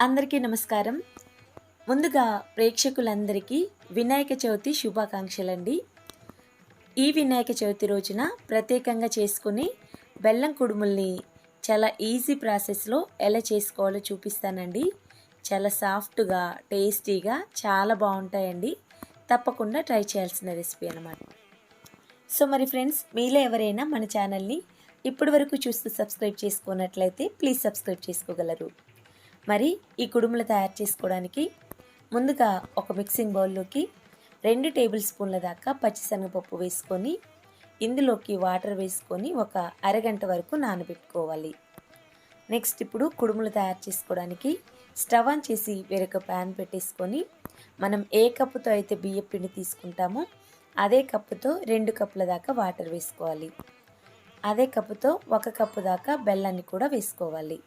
అందరికీ నమస్కారం. ముందుగా ప్రేక్షకులందరికీ వినాయక చవితి శుభాకాంక్షలండి. ఈ వినాయక చవితి రోజున ప్రత్యేకంగా చేసుకుని బెల్లం కుడుముల్ని చాలా ఈజీ ప్రాసెస్లో ఎలా చేసుకోవాలో చూపిస్తానండి. చాలా సాఫ్ట్గా టేస్టీగా చాలా బాగుంటాయండి. తప్పకుండా ట్రై చేయాల్సిన రెసిపీ అనమాట సో మరి ఫ్రెండ్స్ మీలో ఎవరైనా మన ఛానల్ని ఇప్పటి వరకు చూస్తూ సబ్స్క్రైబ్ చేసుకున్నట్లయితే ప్లీజ్ సబ్స్క్రైబ్ చేసుకోగలరు. మరి ఈ కుడుములు తయారు చేసుకోవడానికి ముందుగా ఒక మిక్సింగ్ బౌల్లోకి రెండు టేబుల్ స్పూన్ల దాకా పచ్చిశనగపప్పు వేసుకొని ఇందులోకి వాటర్ వేసుకొని ఒక అరగంట వరకు నానబెట్టుకోవాలి. నెక్స్ట్ ఇప్పుడు కుడుములు తయారు చేసుకోవడానికి స్టవ్ ఆన్ చేసి వేరొక ప్యాన్ పెట్టేసుకొని మనం ఏ కప్పుతో అయితే బియ్యం పిండి తీసుకుంటామో అదే కప్పుతో రెండు కప్పుల దాకా వాటర్ వేసుకోవాలి. అదే కప్పుతో ఒక కప్పు దాకా బెల్లాన్ని కూడా వేసుకోవాలి.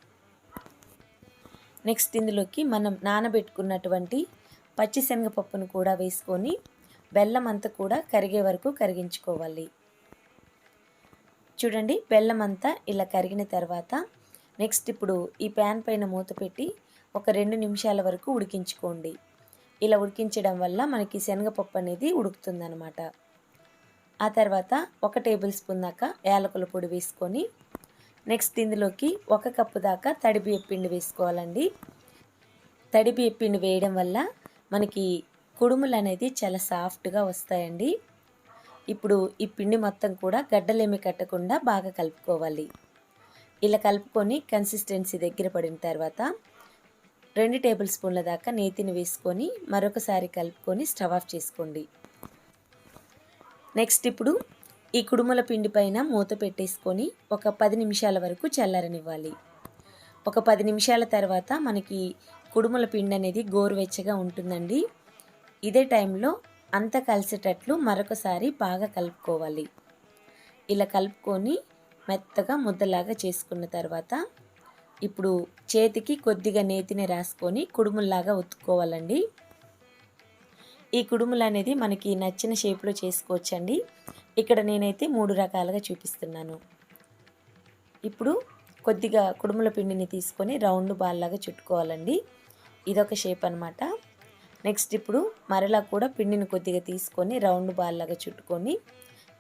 నెక్స్ట్ ఇందులోకి మనం నానబెట్టుకున్నటువంటి పచ్చిశనగపప్పును కూడా వేసుకొని బెల్లం అంతా కూడా కరిగే వరకు కరిగించుకోవాలి. చూడండి బెల్లం అంతా ఇలా కరిగిన తర్వాత నెక్స్ట్ ఇప్పుడు ఈ ప్యాన్ పైన మూత పెట్టి ఒక రెండు నిమిషాల వరకు ఉడికించుకోండి. ఇలా ఉడికించడం వల్ల మనకి శనగపప్పు అనేది ఉడుకుతుందనమాట ఆ తర్వాత ఒక టేబుల్ స్పూన్ దాకా యాలకుల పొడి వేసుకొని నెక్స్ట్ ఇందులోకి ఒక కప్పు దాకా తడి పిండి వేసుకోవాలండి. తడి పిండి వేయడం వల్ల మనకి కుడుములు అనేది చాలా సాఫ్ట్గా వస్తాయండి. ఇప్పుడు ఈ పిండి మొత్తం కూడా గడ్డలేమి కట్టకుండా బాగా కలుపుకోవాలి. ఇలా కలుపుకొని కన్సిస్టెన్సీ దగ్గర పడిన తర్వాత రెండు టేబుల్ స్పూన్ల దాకా నేతిని వేసుకొని మరొకసారి కలుపుకొని స్టవ్ ఆఫ్ చేసుకోండి. నెక్స్ట్ ఇప్పుడు ఈ కుడుముల పిండి పైన మూత పెట్టేసుకొని ఒక పది నిమిషాల వరకు చల్లారనివ్వాలి. ఒక పది నిమిషాల తర్వాత మనకి కుడుముల పిండి అనేది గోరువెచ్చగా ఉంటుందండి. ఇదే టైంలో అంత కలిసేటట్లు మరొకసారి బాగా కలుపుకోవాలి. ఇలా కలుపుకొని మెత్తగా ముద్దలాగా చేసుకున్న తర్వాత ఇప్పుడు చేతికి కొద్దిగా నేతిని రాసుకొని కుడుముల్లాగా ఉత్తుకోవాలండి ఈ కుడుములు అనేది మనకి నచ్చిన షేప్లో చేసుకోవచ్చండి. ఇక్కడ నేనైతే మూడు రకాలుగా చూపిస్తున్నాను. ఇప్పుడు కొద్దిగా కుడుముల పిండిని తీసుకొని రౌండ్ బాల్ లాగా చుట్టుకోవాలండి. ఇదొక షేప్ అనమాట నెక్స్ట్ ఇప్పుడు మరలా కూడా పిండిని కొద్దిగా తీసుకొని రౌండ్ బాల్ లాగా చుట్టుకొని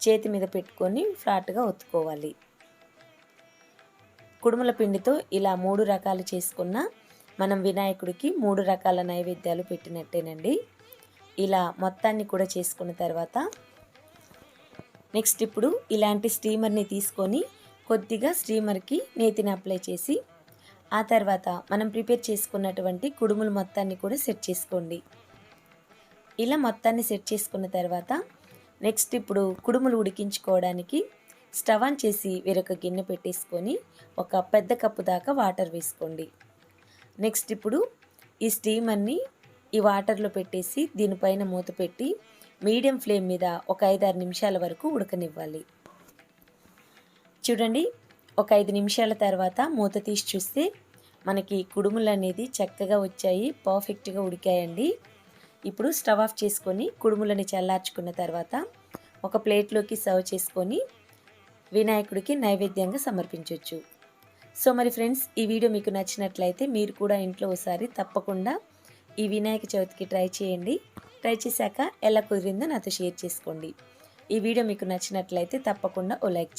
చేతి మీద పెట్టుకొని ఫ్లాట్గా ఒత్తుకోవాలి. కుడుముల పిండితో ఇలా మూడు రకాలు చేసుకున్న మనం వినాయకుడికి మూడు రకాల నైవేద్యాలు పెట్టినట్టేనండి. ఇలా మొత్తాన్ని కూడా చేసుకున్న తర్వాత నెక్స్ట్ ఇప్పుడు ఇలాంటి స్టీమర్ని తీసుకొని కొద్దిగా స్టీమర్కి నేతిని అప్లై చేసి ఆ తర్వాత మనం ప్రిపేర్ చేసుకున్నటువంటి కుడుములు మొత్తాన్ని కూడా సెట్ చేసుకోండి. ఇలా మొత్తాన్ని సెట్ చేసుకున్న తర్వాత నెక్స్ట్ ఇప్పుడు కుడుములు ఉడికించుకోవడానికి స్టవ్ ఆన్ చేసి వేరొక గిన్నె పెట్టేసుకొని ఒక పెద్ద కప్పు దాకా వాటర్ వేసుకోండి. నెక్స్ట్ ఇప్పుడు ఈ స్టీమర్ని ఈ వాటర్లో పెట్టేసి దీనిపైన మూత పెట్టి మీడియం ఫ్లేమ్ మీద ఒక ఐదారు నిమిషాల వరకు ఉడకనివ్వాలి. చూడండి ఒక ఐదు నిమిషాల తర్వాత మూత తీసి చూస్తే మనకి కుడుములు అనేది చక్కగా వచ్చాయి పర్ఫెక్ట్గా ఉడికాయండి. ఇప్పుడు స్టవ్ ఆఫ్ చేసుకొని కుడుములని చల్లార్చుకున్న తర్వాత ఒక ప్లేట్లోకి సర్వ్ చేసుకొని వినాయకుడికి నైవేద్యంగా సమర్పించవచ్చు సో మరి ఫ్రెండ్స్ ఈ వీడియో మీకు నచ్చినట్లయితే మీరు కూడా ఇంట్లో ఒకసారి తప్పకుండా ఈ వినాయక చవితికి ట్రై చేయండి. ట్రై చేశాక ఎలా కుదిరిందో నాతో షేర్ చేసుకోండి. ఈ వీడియో మీకు నచ్చినట్లయితే తప్పకుండా ఓ లైక్ చేయండి.